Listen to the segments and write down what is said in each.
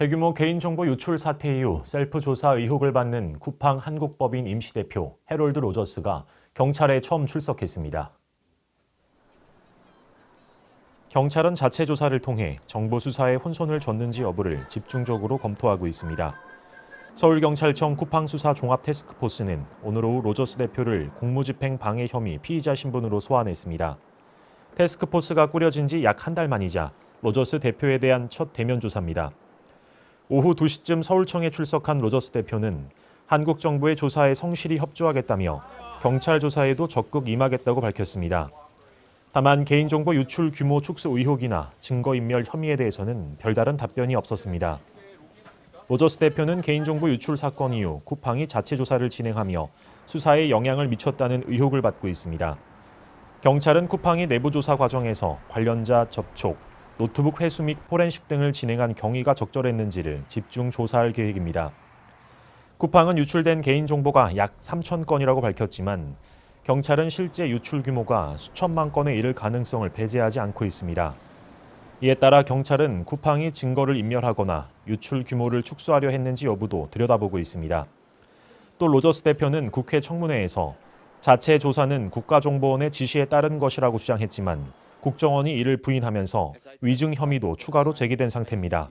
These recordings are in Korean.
대규모 개인정보 유출 사태 이후 셀프 조사 의혹을 받는 쿠팡 한국법인 임시대표 해롤드 로저스가 경찰에 처음 출석했습니다. 경찰은 자체 조사를 통해 정보 수사에 혼선을 줬는지 여부를 집중적으로 검토하고 있습니다. 서울경찰청 쿠팡 수사 종합 테스크포스는 오늘 오후 로저스 대표를 공무집행 방해 혐의 피의자 신분으로 소환했습니다. 테스크포스가 꾸려진 지 약 한 달 만이자 로저스 대표에 대한 첫 대면 조사입니다. 오후 2시쯤 서울청에 출석한 로저스 대표는 한국 정부의 조사에 성실히 협조하겠다며 경찰 조사에도 적극 임하겠다고 밝혔습니다. 다만 개인정보 유출 규모 축소 의혹이나 증거인멸 혐의에 대해서는 별다른 답변이 없었습니다. 로저스 대표는 개인정보 유출 사건 이후 쿠팡이 자체 조사를 진행하며 수사에 영향을 미쳤다는 의혹을 받고 있습니다. 경찰은 쿠팡이 내부 조사 과정에서 관련자 접촉, 노트북 회수 및 포렌식 등을 진행한 경위가 적절했는지를 집중 조사할 계획입니다. 쿠팡은 유출된 개인정보가 약 3천 건이라고 밝혔지만 경찰은 실제 유출 규모가 수천만 건에 이를 가능성을 배제하지 않고 있습니다. 이에 따라 경찰은 쿠팡이 증거를 인멸하거나 유출 규모를 축소하려 했는지 여부도 들여다보고 있습니다. 또 로저스 대표는 국회 청문회에서 자체 조사는 국가정보원의 지시에 따른 것이라고 주장했지만 국정원이 이를 부인하면서 위증 혐의도 추가로 제기된 상태입니다.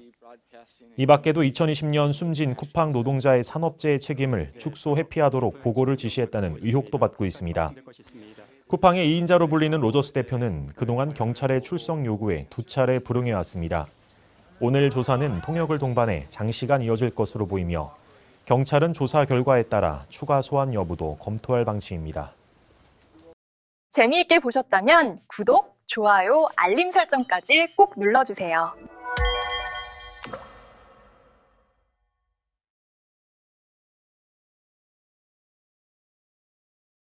이 밖에도 2020년 숨진 쿠팡 노동자의 산업재해 책임을 축소 회피하도록 보고를 지시했다는 의혹도 받고 있습니다. 쿠팡의 2인자로 불리는 로저스 대표는 그동안 경찰의 출석 요구에 두 차례 불응해 왔습니다. 오늘 조사는 통역을 동반해 장시간 이어질 것으로 보이며 경찰은 조사 결과에 따라 추가 소환 여부도 검토할 방침입니다. 재미있게 보셨다면 구독, 좋아요, 알림 설정까지 꼭 눌러주세요.